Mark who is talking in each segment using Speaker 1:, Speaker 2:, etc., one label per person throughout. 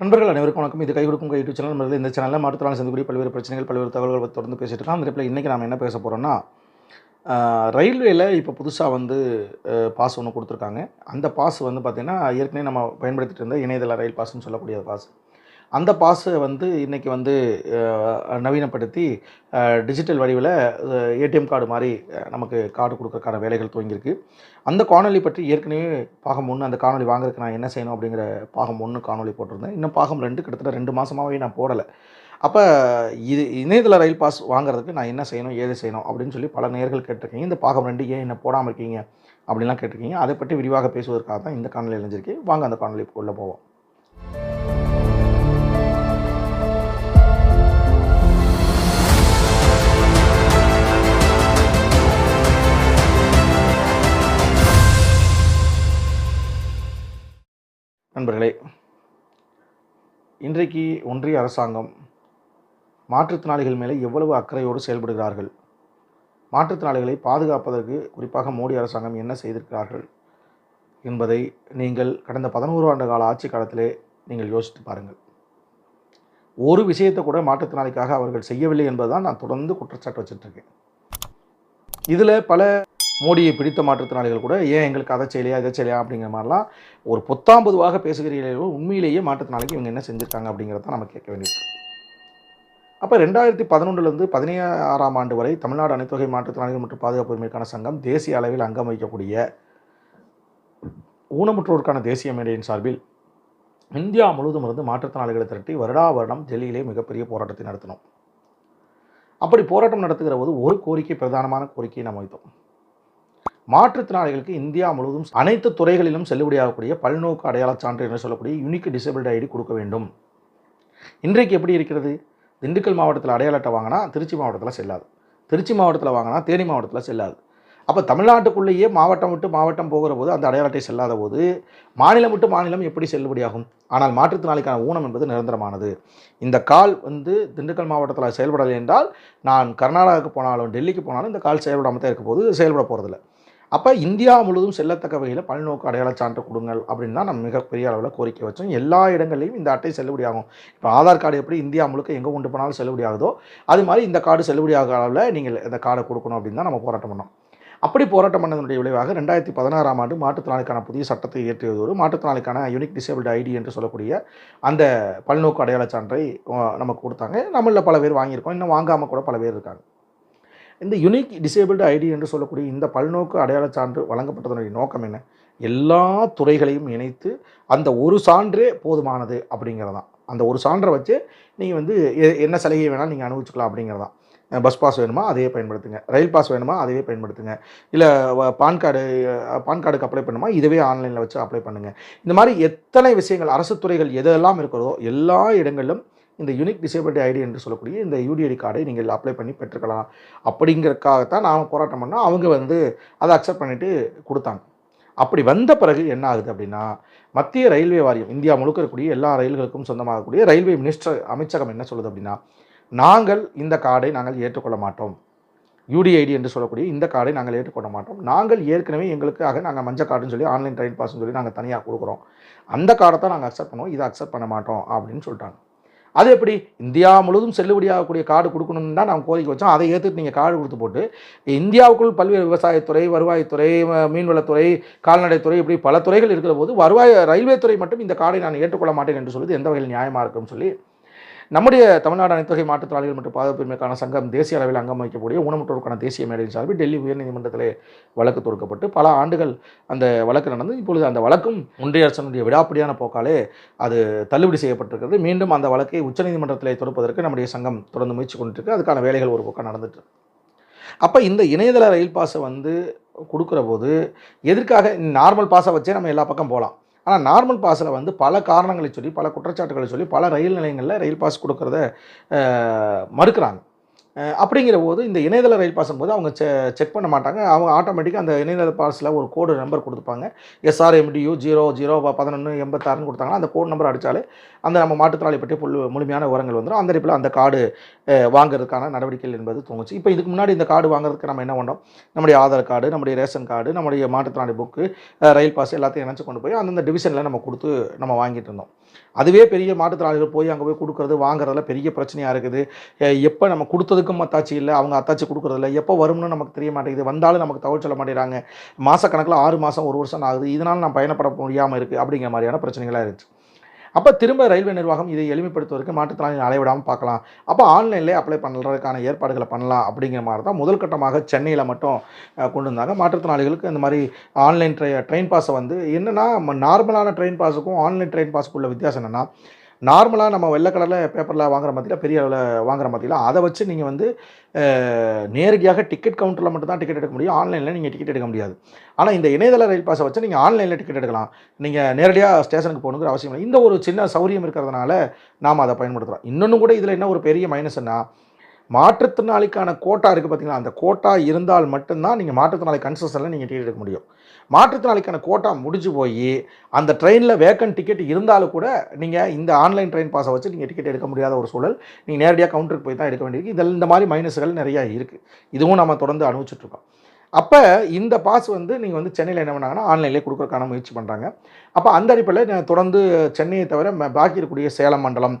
Speaker 1: நண்பர்கள் அனைவருக்கும் வணக்கம். இது கை கொடுக்கும் யூடியூப் சேனல். நண்பர்களே, இந்த சேனலில் மாற்றுத்திறனாளி சந்திக்கக்கூடிய பல்வேறு பிரச்சனைகள் பல்வேறு தகவல்கள் பத்தி தொடர்ந்து பேசிட்டு இருக்கோம். அந்த ரிப்பில் இன்றைக்கி நாம் என்ன பேச போகிறோம்னா ரயில்வேயில் இப்போ புதுசாக வந்து பாஸ் ஒன்று கொடுத்துருக்காங்க. அந்த பாஸ் வந்து பார்த்திங்கன்னா ஏற்கனவே நம்ம பயன்படுத்திட்டு இருந்த இணையதள ரயில் பாஸ்ன்னு சொல்லக்கூடிய பாஸ். அந்த பாஸை வந்து இன்றைக்கி வந்து நவீனப்படுத்தி டிஜிட்டல் வடிவில் ஏடிஎம் கார்டு மாதிரி நமக்கு கார்டு கொடுக்கறக்கான வேலைகள் துவங்கியிருக்கு. அந்த காணொலி பற்றி ஏற்கனவே பாகம் ஒன்று அந்த காணொளி வாங்குறதுக்கு நான் என்ன செய்யணும் அப்படிங்கிற பாகம் ஒன்று காணொளி போட்டிருந்தேன். இன்னும் பாகம் ரெண்டு கிட்டத்தட்ட ரெண்டு மாதமாகவே நான் போடலை. அப்போ இது இணையதள ரயில் பாஸ் வாங்குறதுக்கு நான் என்ன செய்யணும் ஏது செய்யணும் அப்படின்னு சொல்லி பல நேர்கள் கேட்டிருக்கீங்க. இந்த பாகம் ரெண்டு ஏன் என்ன போடாமல் இருக்கீங்க அப்படின்லாம் கேட்டிருக்கீங்க. அதை பற்றி விரிவாக பேசுவதற்காக தான் இந்த காணொலி இணைஞ்சிருக்கேன் வாங்க அந்த காணொலி உள்ளே போவோம். நண்பர்களே இன்றைக்கு ஒன்றிய அரசாங்கம் மாற்றுத்திறனாளிகள் மேலே எவ்வளவு அக்கறையோடு செயல்படுகிறார்கள்? மாற்றுத்திறனாளிகளை பாதுகாப்பதற்கு குறிப்பாக மோடி அரசாங்கம் என்ன செய்திருக்கிறார்கள் என்பதை நீங்கள் கடந்த பதினோரு ஆண்டு கால ஆட்சி காலத்திலே நீங்கள் யோசித்து பாருங்கள். ஒரு விஷயத்தை கூட மாற்றுத்திறனாளிக்காக அவர்கள் செய்யவில்லை என்பதுதான் நான் தொடர்ந்து குற்றச்சாட்டு வச்சுட்ருக்கேன் இதில் பல மோடியை பிடித்த மாற்றுத்திறனாளிகள் கூட ஏன் எங்களுக்கு அதை செய்யலையா இதை செய்யலையா? அப்படிங்கிற மாதிரிலாம் ஒரு பொத்தாம் பொதுவாக உண்மையிலேயே மாற்றுத்திறனாளிக்கு இவங்க என்ன செஞ்சுருக்காங்க அப்படிங்கிறத நம்ம கேட்க வேண்டியிருக்கு அப்போ ரெண்டாயிரத்தி பதினொன்றுலேருந்து பதினேழாம் ஆண்டு வரை தமிழ்நாடு அனைத்துவகை மாற்றுத்திறனாளிகள் மற்றும் பாதுகாப்பு உரிமைக்கான சங்கம் தேசிய அளவில் அங்கம் வகிக்கக்கூடிய ஊனமுற்றோருக்கான தேசிய மேடையின் சார்பில் இந்தியா முழுவதும் இருந்து மாற்றுத்திறனாளிகளை திரட்டி வருடா வருடம் டெல்லியிலே மிகப்பெரிய போராட்டத்தை நடத்தினோம். அப்படி போராட்டம் நடத்துகிற போது ஒரு கோரிக்கை பிரதானமான கோரிக்கையை நாம் வைத்தோம். மாற்றுத்திறனாளிகளுக்கு இந்தியா முழுவதும் அனைத்து துறைகளிலும் செல்லுபடியாகக்கூடிய பல்நோக்கு அடையாள சான்று என்று சொல்லக்கூடிய யூனிக் டிசபிலிட்டி ஐடி கொடுக்க வேண்டும். இன்றைக்கு எப்படி இருக்கிறது? திண்டுக்கல் மாவட்டத்தில் அடையாள அட்டை வாங்கினா திருச்சி மாவட்டத்தில் செல்லாது. திருச்சி மாவட்டத்தில் வாங்கினா தேனி மாவட்டத்தில் செல்லாது. அப்போ தமிழ்நாட்டுக்குள்ளேயே மாவட்டம் விட்டு மாவட்டம் போகிற போது அந்த அடையாள அட்டை செல்லாத போது மாநிலம் விட்டு மாநிலம் எப்படி செல்லுபடியாகும்? ஆனால் மாற்றுத்திறனாளிக்கான ஊனம் என்பது நிரந்தரமானது. இந்த கால் வந்து திண்டுக்கல் மாவட்டத்தில் செயல்படலை என்றால் நான் கர்நாடகாவுக்கு போனாலும் டெல்லிக்கு போனாலும் இந்த கால் செயல்படாமல் தான் இருக்க போது செயல்பட போகிறதில்ல அப்போ இந்தியா முழுவதும் செல்லத்தக்க வகையில் பல்நோக்கு அடையாள சான்று கொடுங்கள் அப்படின்னு தான் நம்ம மிகப்பெரிய அளவில் கோரிக்கை வச்சோம். எல்லா இடங்கள்லையும் இந்த அட்டை செல்லுபடியாகும் இப்போ ஆதார் கார்டு எப்படி இந்தியா முழுக்க எங்கே கொண்டு போனாலும் செல்லுபடியாகுதோ அது மாதிரி இந்த கார்டு செல்லுபடியாக அளவில் நீங்கள் இந்த கார்டை கொடுக்கணும் அப்படின்னு தான் நம்ம போராட்டம் பண்ணோம். அப்படி போராட்டம் பண்ணதனுடைய விளைவாக ரெண்டாயிரத்தி பதினாறாம் ஆண்டு மாற்றுத்திறனாளிக்கான புதிய சட்டத்தை இயற்றியதோடு மாற்றுத்திறனாளிக்கான யூனிக் டிசேபிள்டு ஐடி என்று சொல்லக்கூடிய அந்த பல்நோக்கு அடையாள சான்றை நமக்கு கொடுத்தாங்க. நம்மளில் பல பேர் வாங்கியிருக்கோம். இன்னும் வாங்காமல் கூட பல பேர் இருக்காங்க. இந்த யுனிக் டிசேபிள்டு ஐடி என்று சொல்லக்கூடிய இந்த பல்நோக்கு அடையாள சான்று வழங்கப்பட்டதனுடைய நோக்கம் என்ன? எல்லா துறைகளையும் இணைத்து அந்த ஒரு சான்றே போதுமானது அப்படிங்கிறதான். அந்த ஒரு சான்றை வச்சு நீங்கள் வந்து என்ன சலுகை வேணாலும் நீங்கள் அனுபவிச்சுக்கலாம் அப்படிங்கிறதான். பஸ் பாஸ் வேணுமா? அதையே பயன்படுத்துங்க. ரயில் பாஸ் வேணுமா? அதையே பயன்படுத்துங்க. இல்லை பான் கார்டு பான் கார்டுக்கு அப்ளை பண்ணுமா? இதுவே ஆன்லைனில் வச்சு அப்ளை பண்ணுங்கள் இந்த மாதிரி எத்தனை விஷயங்கள் அரசு துறைகள் எதெல்லாம் இருக்கிறதோ எல்லா இடங்களிலும் இந்த யூனிக் டிசேபிலிட்டி ஐடி என்று சொல்லக்கூடிய இந்த யூடிஐடி கார்டை நீங்கள் அப்ளை பண்ணி பெற்றுக்கலாம். அப்படிங்கிறதுக்காகத்தான் நாம் போராட்டம் பண்ணால் அவங்க வந்து அதை அக்செப்ட் பண்ணிவிட்டு கொடுத்தாங்க. அப்படி வந்த பிறகு என்ன ஆகுது அப்படின்னா மத்திய ரயில்வே வாரியம் இந்தியா முழுக்க இருக்கக்கூடிய எல்லா ரயில்களுக்கும் சொந்தமாகக்கூடிய ரயில்வே மினிஸ்டர் அமைச்சகம் என்ன சொல்லுது அப்படின்னா நாங்கள் இந்த கார்டை நாங்கள் ஏற்றுக்கொள்ள மாட்டோம். யூடிஐடி என்று சொல்லக்கூடிய இந்த கார்டை நாங்கள் ஏற்றுக்கொள்ள மாட்டோம். நாங்கள் ஏற்கனவே எங்களுக்காக நாங்கள் மஞ்சள் கார்டுன்னு சொல்லி ஆன்லைன் ட்ரெயின் பாஸ்ன்னு சொல்லி நாங்கள் தனியாக கொடுக்குறோம். அந்த கார்டை தான் நாங்கள் அக்செப்ட் பண்ணுவோம். இதை அக்செப்ட் பண்ண மாட்டோம். அப்படின்னு சொல்லிட்டாங்க. அது எப்படி? இந்தியா முழுவதும் செல்லுபடியாகக்கூடிய கார்டு கொடுக்கணும்னு தான் நாங்கள் கோரிக்கை வச்சோம். அதை ஏற்றுட்டு நீங்கள் கார்டு கொடுத்து போட்டு இந்தியாவுக்குள் பல்வேறு விவசாயத்துறை வருவாய்த்துறை மீன்வளத்துறை கால்நடைத்துறை இப்படி பல துறைகள் இருக்கிற போது வருவாய் ரயில்வே துறை மட்டும் இந்த கார்டை நான் ஏற்றுக்கொள்ள மாட்டேன் என்று சொல்வது எந்த வகையில் நியாயமாக இருக்கும்னு சொல்லி நம்முடைய தமிழ்நாடு அனைத்துவகை மாற்றுத்திறனாளிகள் மற்றும் பாதுகாப்பின்மைக்கான சங்கம் தேசிய அளவில் அங்கம் வகிக்கக்கூடிய ஊனமுற்றோருக்கான தேசிய மேடையின் சார்பில் டெல்லி உயர்நீதிமன்றத்திலே வழக்கு தொடுக்கப்பட்டு பல ஆண்டுகள் அந்த வழக்கு நடந்து இப்பொழுது அந்த வழக்கும் ஒன்றிய அரசனுடைய விடாப்பிடியான போக்காலே அது தள்ளுபடி செய்யப்பட்டிருக்கிறது. மீண்டும் அந்த வழக்கை உச்சநீதிமன்றத்திலே தொடுப்பதற்கு நம்முடைய சங்கம் தொடர்ந்து முயற்சி கொண்டிருக்கு. அதுக்கான வேலைகள் ஒரு பக்கம் நடந்துட்டு அப்போ இந்த இணையதள ரயில் பாஸை வந்து கொடுக்குற போது எதற்காக நார்மல் பாஸை வச்சே நம்ம எல்லா பக்கம் போகலாம். ஆனால் நார்மல் பாஸில் வந்து பல காரணங்களை சொல்லி பல குற்றச்சாட்டுகளை சொல்லி பல ரயில் நிலையங்களில் ரயில் பாஸ் கொடுக்கறத மறுக்கிறாங்க. அப்படிங்கிற போது இந்த இணையதள ரயில் பாஸும் போது அவங்க செ செக் பண்ண மாட்டாங்க. அவங்க ஆட்டோமேட்டிக்காக அந்த இணையதள பாஸில் ஒரு கோடு நம்பர் கொடுத்துப்பாங்க. எஸ்ஆர்எம்டியூ ஜீரோ ஜீரோ பதினொன்று எண்பத்தாறுன்னு கொடுத்தாங்கன்னா அந்த கோட் நம்பர் அடித்தாலே அந்த நம்ம மாற்றுத்திறனாளி பற்றி புல் முழுமையான உரங்கள் வந்துடும் அந்த அடிப்பில் அந்த கார்டு வாங்குறதுக்கான நடவடிக்கைகள் என்பது தோணுச்சு இப்போ இதுக்கு முன்னாடி இந்த கார்டு வாங்குறதுக்கு நம்ம என்ன பண்ணோம்? நம்முடைய ஆதார் கார்டு நம்முடைய ரேஷன் கார்டு நம்முடைய மாற்றுத்திறனாளி புக்கு ரயில் பாஸ் எல்லாத்தையும் இணைச்சு கொண்டு போய் அந்தந்த டிவிஷனில் நம்ம கொடுத்து நம்ம வாங்கிட்டு இருந்தோம். அதுவே பெரிய மாற்றுத்திறனாளிகள் போய் அங்கே போய் கொடுக்குறது வாங்குறதுல பெரிய பிரச்சனையாக இருக்குது. எப்போ நம்ம கொடுத்தது அவங்களுக்கும் அத்தாச்சி இல்லை அவங்க அத்தாச்சி கொடுக்குறதில்ல எப்போ வரும்னு நமக்கு தெரிய மாட்டேங்குது. வந்தாலும் நமக்கு தகவல் சொல்ல மாட்டேங்கிறாங்க மாதக்கணக்கில் ஆறு மாதம் ஒரு வருஷம் ஆகுது. இதனால் நான் பயணப்பட முடியாமல் இருக்குது அப்படிங்கிற மாதிரியான பிரச்சனைகளாக இருந்துச்சு. அப்போ திரும்ப ரயில்வே நிர்வாகம் இதை எளிமைப்படுத்துவதற்கு மாற்றுத்திறனாளி அலைவிடாமல் பார்க்கலாம். அப்போ ஆன்லைன்லேயே அப்ளை பண்ணுறதுக்கான ஏற்பாடுகளை பண்ணலாம் அப்படிங்கிற மாதிரி தான் முதல் கட்டமாக சென்னையில் மட்டும் கொண்டு வந்தாங்க. மாற்றுத்திறனாளிகளுக்கு இந்த மாதிரி ஆன்லைன் ட்ரெயின் பாஸை வந்து என்னென்னா நார்மலான ட்ரெயின் பாஸுக்கும் ஆன்லைன் ட்ரெயின் பாஸுக்குள்ள வித்தியாசம் என்னென்னா நார்மலாக நம்ம வெள்ளை கலரில் பேப்பரில் வாங்குற மத்தியில் பெரிய அளவில் வாங்குற மத்தியில் அதை வச்சு நீங்கள் வந்து நேரடியாக டிக்கெட் கவுண்டரில் மட்டும் தான் டிக்கெட் எடுக்க முடியும். ஆன்லைனில் நீங்கள் டிக்கெட் எடுக்க முடியாது. ஆனால் இந்த இணையதள ரயில் பாஸை வச்சு நீங்கள் ஆன்லைனில் டிக்கெட் எடுக்கலாம். நீங்கள் நேரடியாக ஸ்டேஷனுக்கு போகணுங்கிற அவசியம் இல்லை. இந்த ஒரு சின்ன சௌரியம் இருக்கிறதுனால நாம் அதை பயன்படுத்துகிறோம் இன்னொன்று கூட இதில் என்ன ஒரு பெரிய மைனஸ்னால் மாற்றுத்திறனாளிக்கான கோட்டா இருக்குது பார்த்தீங்களா அந்த கோட்டா இருந்தால் மட்டும்தான் நீங்கள் மாற்றுத்திறனாளி கன்செஷனில் நீங்கள் டிக்கெட் எடுக்க முடியும். மாற்றுத்திறனாளிக்கான கோட்டா முடிஞ்சு போய் அந்த ட்ரெயினில் வேக்கன் டிக்கெட் இருந்தாலும் கூட நீங்கள் இந்த ஆன்லைன் ட்ரெயின் பாஸை வச்சு நீங்கள் டிக்கெட் எடுக்க முடியாத ஒரு சூழல் நீங்கள் நேரடியாக கவுண்டருக்கு போய் தான் எடுக்க வேண்டியிருக்கு. இதில் இந்த மாதிரி மைனஸ்கள் நிறையா இருக்குது இதுவும் நம்ம தொடர்ந்து அனுபவிச்சுட்ருக்கோம் அப்போ இந்த பாஸ் வந்து நீங்கள் வந்து சென்னையில் என்ன பண்ணாங்கன்னா ஆன்லைன்லேயே கொடுக்குறக்கான முயற்சி பண்ணுறாங்க அப்போ அந்த அடிப்படையில் நான் தொடர்ந்து சென்னையை தவிர ம- பாக்கி இருக்கக்கூடிய சேலம் மண்டலம்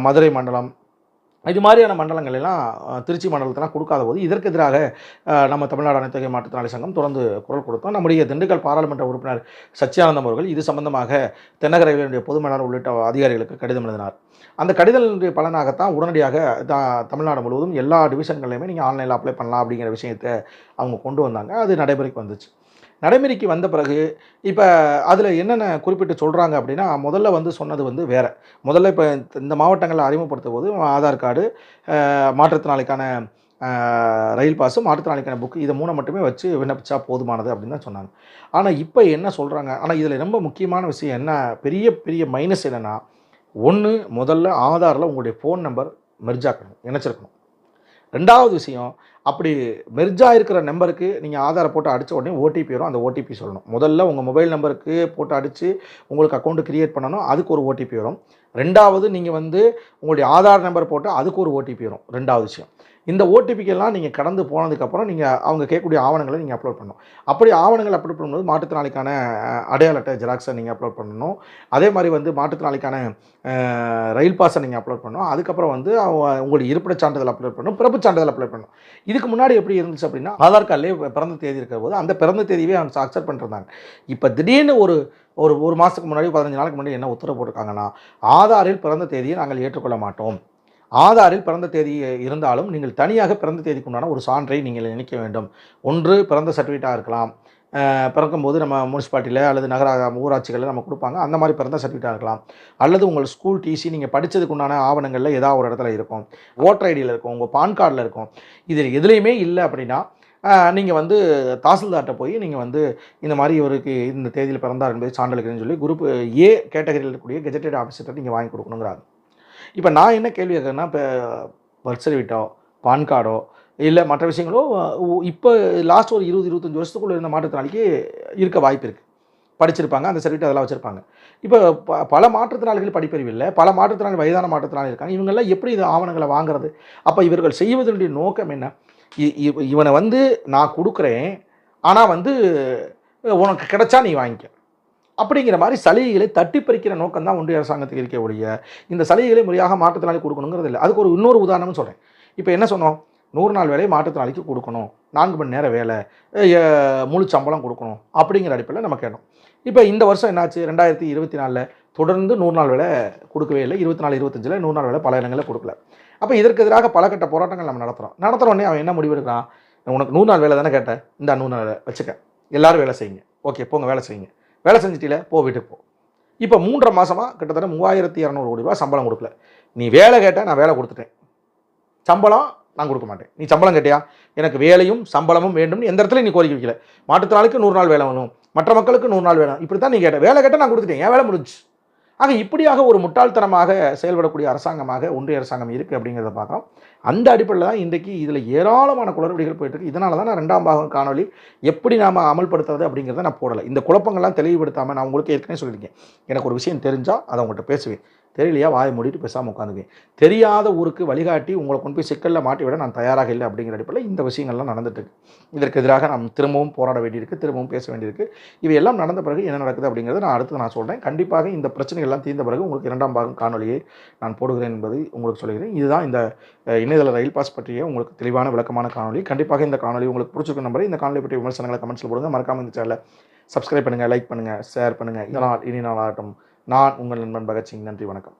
Speaker 1: மதுரை மண்டலம் இது மாதிரியான மண்டலங்கள் எல்லாம் திருச்சி மண்டலத்தெல்லாம் கொடுக்காத போது இதற்கு எதிராக நம்ம தமிழ்நாடு அனைத்து மாற்றுத்திறனாளி சங்கம் தொடர்ந்து குரல் கொடுத்தோம். நம்முடைய திண்டுக்கல் பாராளுமன்ற உறுப்பினர் சச்சியானந்தம் அவர்கள் இது சம்பந்தமாக தென்னக ரயில்வேனுடைய பொதுமேலாளர் உள்ளிட்ட அதிகாரிகளுக்கு கடிதம் எழுதினார். அந்த கடிதத்தினுடைய பலனாகத்தான் உடனடியாக தமிழ்நாடு முழுவதும் எல்லா டிவிஷன்கள்லையுமே நீங்கள் ஆன்லைனில் அப்ளை பண்ணலாம் அப்படிங்கிற விஷயத்தை அவங்க கொண்டு வந்தாங்க. அது நடைமுறைக்கு வந்துச்சு. நடைமுறைக்கு வந்த பிறகு இப்போ அதில் என்னென்ன குறிப்பிட்டு சொல்கிறாங்க அப்படின்னா முதல்ல வந்து சொன்னது வந்து வேறு. முதல்ல இப்போ இந்த மாவட்டங்களில் அறிமுகப்படுத்தும் போது ஆதார் கார்டு மாற்றுத்திறனாளிக்கான ரயில் பாஸும் மாற்றுத்திறனாளிக்கான புக்கு இதை மூணை மட்டுமே வச்சு விண்ணப்பிச்சா போதுமானது அப்படின்னு தான் சொன்னாங்க. ஆனால் இப்போ என்ன சொல்கிறாங்க ஆனால் இதில் ரொம்ப முக்கியமான விஷயம் என்ன? பெரிய பெரிய மைனஸ் என்னென்னா ஒன்று முதல்ல ஆதாரில் உங்களுடைய ஃபோன் நம்பர் மெர்ஜாக்கணும் இணைச்சிருக்கணும். ரெண்டாவது விஷயம் அப்படி மெர்ஜாக இருக்கிற நம்பருக்கு நீங்கள் ஆதாரை போட்டு அடித்த உடனே ஓடிபி வரும் அந்த ஓடிபி சொல்லணும். முதல்ல உங்கள் மொபைல் நம்பருக்கு போட்டு அடித்து உங்களுக்கு அக்கௌண்ட்டு க்ரியேட் பண்ணணும் அதுக்கு ஒரு ஓடிபி வரும். ரெண்டாவது நீங்கள் வந்து உங்களுடைய ஆதார் நம்பர் போட்டால் அதுக்கு ஒரு ஓடிபி வரும். ரெண்டாவது விஷயம். இந்த ஓடிபிக்கெல்லாம் நீங்கள் கடந்து போனதுக்கப்புறம் நீங்கள் அவங்க கேட்கக்கூடிய ஆவணங்களை நீங்கள் அப்லோட் பண்ணணும். அப்படி ஆவணங்கள் அப்லோட் பண்ணும்போது மாற்றுத்திறனாளிக்கான அடையாள அட்டை ஜெராக்ஸை நீங்கள் அப்லோட் பண்ணணும். அதே மாதிரி வந்து மாற்றுத்திறனாளிக்கான ரயில் பாஸை நீங்கள் அப்லோட் பண்ணணும். அதுக்கப்புறம் வந்து அவங்க- உங்களுடைய இருப்பிட சான்றிதழ் அப்லோட் பண்ணணும் பிறப்பு சான்றிதழ் அப்லோட் பண்ணணும். இதுக்கு முன்னாடி எப்படி இருந்துச்சு அப்படின்னா ஆதார் கார்டிலே பிறந்த தேதி இருக்கிற போது அந்த பிறந்த தேதியவே அவங்க அக்செப்ட் பண்ணிருந்தாங்க. இப்போ திடீர்னு ஒரு ஒரு ஒரு மாதத்துக்கு முன்னாடி பதினஞ்சு நாளுக்கு முன்னாடி என்ன உத்தரவு போட்டிருக்காங்கன்னா ஆதாரில் பிறந்த தேதியை நாங்கள் ஏற்றுக்கொள்ள மாட்டோம். ஆதாரில் பிறந்த தேதி இருந்தாலும் நீங்கள் தனியாக பிறந்த தேதிக்கு உண்டான ஒரு சான்றை நீங்கள் இணைக்க வேண்டும். ஒன்று பிறந்த சர்டிஃபிகேட்டாக இருக்கலாம். பிறக்கும்போது நம்ம முனிசிபாலிட்டியில் அல்லது நகர ஊராட்சிகளில் நம்ம கொடுப்பாங்க. அந்த மாதிரி பிறந்த சர்டிஃபிகேட்டாக இருக்கலாம். அல்லது உங்கள் ஸ்கூல் டிசி நீங்கள் படித்ததுக்கு உண்டான ஆவணங்களில் ஏதாவது ஒரு இடத்துல இருக்கும். ஓட்டர் ஐடியில் இருக்கும். உங்கள் பான் கார்டில் இருக்கும். இதில் எதுலேயுமே இல்லை அப்படின்னா நீங்கள் வந்து தாசில்தார்கிட்ட போய் நீங்கள் வந்து இந்த மாதிரி இவருக்கு இந்த தேதியில் பிறந்தார் என்பது சான்றளிக்கிறேன்னு சொல்லி குரூப் ஏ கேட்டகரியில் இருக்கக்கூடிய கெஜெட்டட் ஆஃபீஸர்கிட்ட நீங்கள் வாங்கி கொடுக்கணுங்கிறாங்க. இப்போ நான் என்ன கேள்வி கேட்குறேன்னா இப்போ பர்த் சர்டிஃபிகேட்டோ பான் கார்டோ இல்லை மற்ற விஷயங்களோ இப்போ லாஸ்ட் ஒரு இருபது இருபத்தஞ்சி வருஷத்துக்குள்ளே இருந்த மாற்றுத்திறனாளிக்கு இருக்க வாய்ப்பு இருக்குது படிச்சிருப்பாங்க அந்த சர்டிஃபிகேட் அதெல்லாம் வச்சுருப்பாங்க. இப்போ ப பல மாற்றுத்திறனாளிகள் படிப்பறிவு இல்லை பல மாற்றுத்திறனாளி வயதான மாற்றுத்திறனாளி இருக்காங்க. இவங்கெல்லாம் எப்படி இந்த ஆவணங்களை வாங்குறது? அப்போ இவர்கள் செய்வதனுடைய நோக்கம் என்ன? இ- இவ- இவனை வந்து நான் கொடுக்குறேன் ஆனால் வந்து உனக்கு கிடைச்சா நீ வாங்கிக்க. அப்படிங்கிற மாதிரி சலுகைகளை தட்டி பறிக்கிற நோக்கம் தான் ஒன்றிய அரசாங்கத்துக்கு இருக்க ஒழிய இந்த சலுகைகளை முறையாக மாற்றுத்திறனாளி கொடுக்கணுங்கிறது இல்லை அதுக்கு ஒரு இன்னொரு உதாரணம்னு சொல்கிறேன் இப்போ என்ன சொன்னோம்? நூறு நாள் வேலையை மாற்றுத்திறனாளிக்கு கொடுக்கணும். நான்கு மணி நேரம் வேலை முழு சம்பளம் கொடுக்கணும் அப்படிங்கிற அடிப்படையில் நம்ம கேட்டோம். இப்போ இந்த வருஷம் என்னாச்சு? ரெண்டாயிரத்தி இருபத்தி நாலில் தொடர்ந்து நூறு நாள் வேலை கொடுக்கவே இல்லை. இருபத்தி நாலு இருபத்தஞ்சில் நூறு நாள் வேலை பல இடங்களில் கொடுக்கல. அப்போ இதற்கு எதிராக பல கட்ட போராட்டங்கள் நம்ம நடத்துகிறோம் நடத்துகிற அவன் என்ன முடிவு எடுக்கிறான்? உனக்கு நூறு நாள் வேலை தானே கேட்டேன். இந்த நூறு நாள் வேலை வச்சுக்க. எல்லோரும் வேலை செய்யுங்க. ஓகே போங்க வேலை செய்யுங்க. வேலை செஞ்சிட்டில போ வீட்டுக்கு போ. இப்போ மூன்றரை மாதமாக கிட்டத்தட்ட மூவாயிரத்தி இரநூறு கோடி ரூபா சம்பளம் கொடுக்கல. நீ வேலை கேட்டால் நான் வேலை கொடுத்துட்டேன். சம்பளம் நான் கொடுக்க மாட்டேன். நீ சம்பளம் கேட்டியா? எனக்கு வேலையும் சம்பளமும் வேண்டும்னு எந்த இடத்துல நீ கோரிக்கை வைக்கல. மாற்றுத்திறனாளிக்கு நூறு நாள் வேலை வேணும். மற்ற மக்களுக்கு நூறு நாள் வேணும் இப்படி தான் நீ கேட்ட. வேலை கேட்டால் நான் கொடுத்துட்டேன். என் வேலை முடிஞ்சு ஆக இப்படியாக ஒரு முட்டாள்தனமாக செயல்படக்கூடிய அரசாங்கமாக ஒன்றிய அரசாங்கம் இருக்குது அப்படிங்கிறத பார்க்குறோம். அந்த அடிப்படையில் தான் இன்றைக்கு இதில் ஏராளமான குளறுபடிகள் போயிட்டுருக்கு இதனால தான் நான் ரெண்டாம் பாகம் காணொளி எப்படி நாம் அமல்படுத்துறது அப்படிங்கிறத நான் போடலை. இந்த குழப்பங்கள்லாம் தெளிவுபடுத்தாமல் நான் உங்களுக்கு ஏற்கனவே சொல்லியிருக்கேன். எனக்கு ஒரு விஷயம் தெரிஞ்சால் அதை உங்கள்கிட்ட பேசுவேன். தெரியலையா? வாயை மூடிட்டு பேசாமல் உட்காந்துக்குவேன் தெரியாத ஊருக்கு வழிகாட்டி உங்களை கொண்டு போய் சிக்கலில் மாட்டி விட நான் தயாராக இல்லை அப்படிங்கிற அடிப்படையில் இந்த விஷயங்கள்லாம் நடந்துட்டுருக்கு. இதற்கு எதிராக நாம் திரும்பவும் போராட வேண்டியிருக்கு திரும்பவும் பேச வேண்டியிருக்கு. இவையெல்லாம் நடந்த பிறகு என்ன நடக்குது அப்படிங்கிறத நான் அடுத்து நான் சொல்கிறேன் கண்டிப்பாக இந்த பிரச்சனைகள்லாம் தீர்ந்த பிறகு உங்களுக்கு இரண்டாம் பாகம் காணொலியை நான் போடுகிறேன் என்பதை உங்களுக்கு சொல்கிறேன் இதுதான் இந்த இணையதள ரயில் பாஸ் பற்றிய உங்களுக்கு தெளிவான விளக்கமான காணொலி கண்டிப்பாக இந்த காணொலி உங்களுக்கு பிடிச்சிருக்க நம்பரை இந்த காணொலி பற்றிய விமர்சனங்களை கமெண்ட்ஸில் போடுங்க. மறக்காமல் இந்த சேனலை சப்ஸ்கிரைப் பண்ணுங்கள் லைக் பண்ணுங்கள் ஷேர் பண்ணுங்கள் இந்த நாள் இனி நாளாகட்டும். நான் உங்கள் நண்பன் பகத்சிங். நன்றி வணக்கம்.